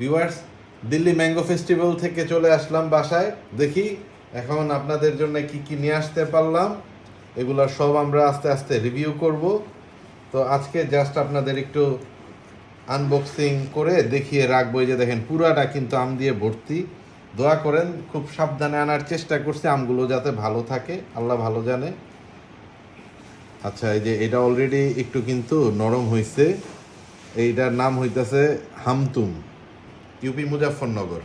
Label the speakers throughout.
Speaker 1: Viewers Delhi mango festival থেকে চলে আসলাম বাসায়। দেখি এখন আপনাদের জন্য কি কি নিয়ে আসতে পারলাম। এগুলো সব আমরা আস্তে আস্তে রিভিউ করব। তো আজকে জাস্ট আপনাদের একটু আনবক্সিং করে দেখিয়ে রাখব। এই যে দেখেন, পুরাটা কিন্তু আম দিয়ে ভর্তি। দোয়া করেন, খুব সাবধানে আনার চেষ্টা করছি, আমগুলো যাতে ভালো থাকে। আল্লাহ ভালো জানে। আচ্ছা এই যে এটা অলরেডি একটু কিন্তু নরম হয়েছে এইটার নাম হইতাছে হামতুম। ইউপি মুজাফরনগর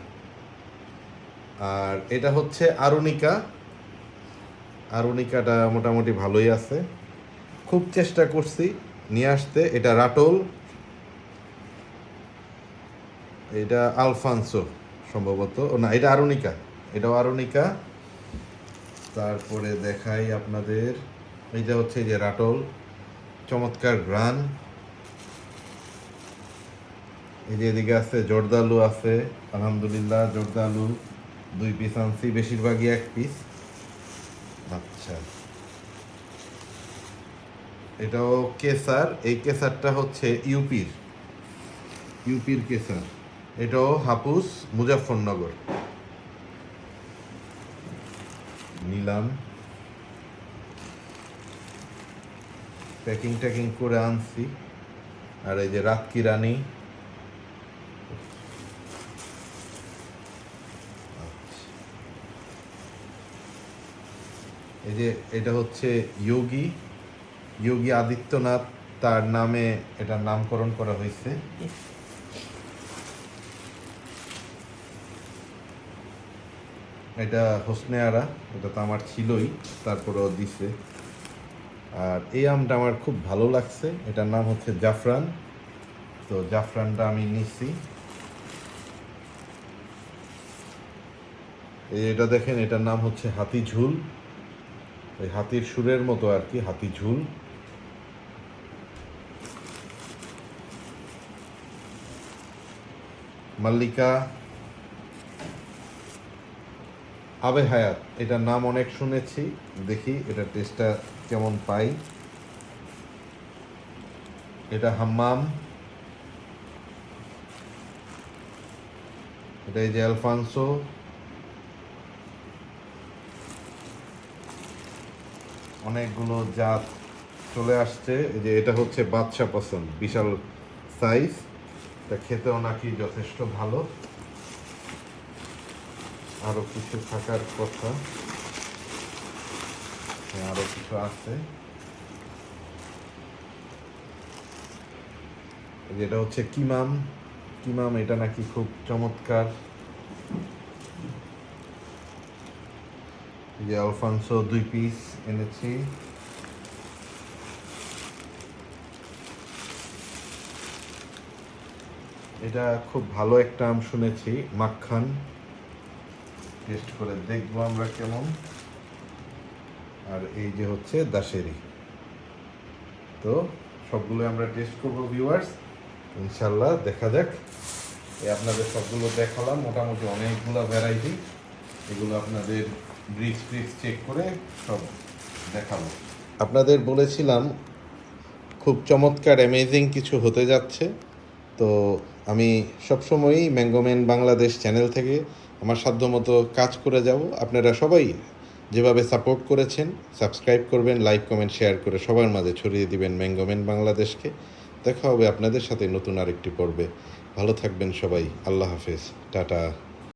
Speaker 1: আর এটা হচ্ছে আরুনিকা। আরুনিকাটা মোটামুটি ভালোই আছে। খুব চেষ্টা করছি নিয়ে আসতে। এটা রাটোল। এটা আলফানসো সম্ভবত। না, এটা আরুনিকা। এটাও আরুনিকা। তারপরে দেখাই আপনাদের। এইটা হচ্ছে যে রাটোল। চমৎকার গ্রান। এই যে এদিকে আছে, জর্দালু আছে, আলহামদুলিল্লাহ জর্দালু দুই পিস আনছি, বেশিরভাগই এক পিস আচ্ছা। এটাও কেসার, এই কেসারটা হচ্ছে ইউপির। ইউপির কেসার। এটাও হাপুস মুজাফরনগর নিলাম। প্যাকিং ট্যাকিং করে আনছি। আর এই যে রাতকি রানী। এই যে এটা হচ্ছে যোগী। যোগী আদিত্যনাথ তার নামে এটার নামকরণ করা হয়েছে। এটা হোসনে আরা এটা তো আমার ছিলই তারপরেও দিছে। আর এই আমটা আমার খুব ভালো লাগছে এটার নাম হচ্ছে জাফরান। তো জাফরানটা আমি নিচ্ছি এই এটা দেখেন এটার নাম হচ্ছে হাতি ঝুল। ওই হাতির সুরের মতো আর কি, হাতি ঝুল। মাল্লিকা আবে হায়াত, এটার নাম অনেক শুনেছি, দেখি এটা টেস্টটা কেমন পাই। এটা হাম্মাম। এটা এই যে অ্যালফানসো অনেকগুলো জাত চলে আসছে। এই যে এটা হচ্ছে বাদশা পছন্দ বিশাল সাইজ তা খেতেও নাকি যথেষ্ট ভালো। আরও কিছু থাকার কথা। হ্যাঁ, আরও কিছু আছে। এই যে এটা হচ্ছে কিমাম। কিমাম এটা নাকি খুব চমৎকার। যে আলফানসো দুই পিস এনেছি এটা খুব ভালো একটা আম শুনেছি, মাখান। টেস্ট করে দেখব আমরা কেমন। আর এই যে হচ্ছে দাসেরি তো সবগুলো আমরা টেস্ট করব ভিউয়ার্স ইনশাল্লাহ দেখা যাক। এই আপনাদের সবগুলো দেখালাম। মোটামুটি অনেকগুলো ভ্যারাইটি এগুলো আপনাদের ব্রিক্স ব্রিক্স চেক করে সব দেখাবো। আপনাদের বলেছিলাম, খুব চমৎকার অ্যামেজিং কিছু হতে যাচ্ছে। তো আমি সবসময়ই ম্যাঙ্গোম্যান বাংলাদেশ চ্যানেল থেকে আমার সাধ্যমতো কাজ করে যাব। আপনারা সবাই যেভাবে সাপোর্ট করেছেন সাবস্ক্রাইব করবেন লাইক কমেন্ট শেয়ার করে সবার মাঝে ছড়িয়ে দিবেন ম্যাঙ্গোম্যান বাংলাদেশকে দেখা হবে আপনাদের সাথে নতুন আরেকটি পর্বে। ভালো থাকবেন সবাই। আল্লাহ হাফেজ। টাটা।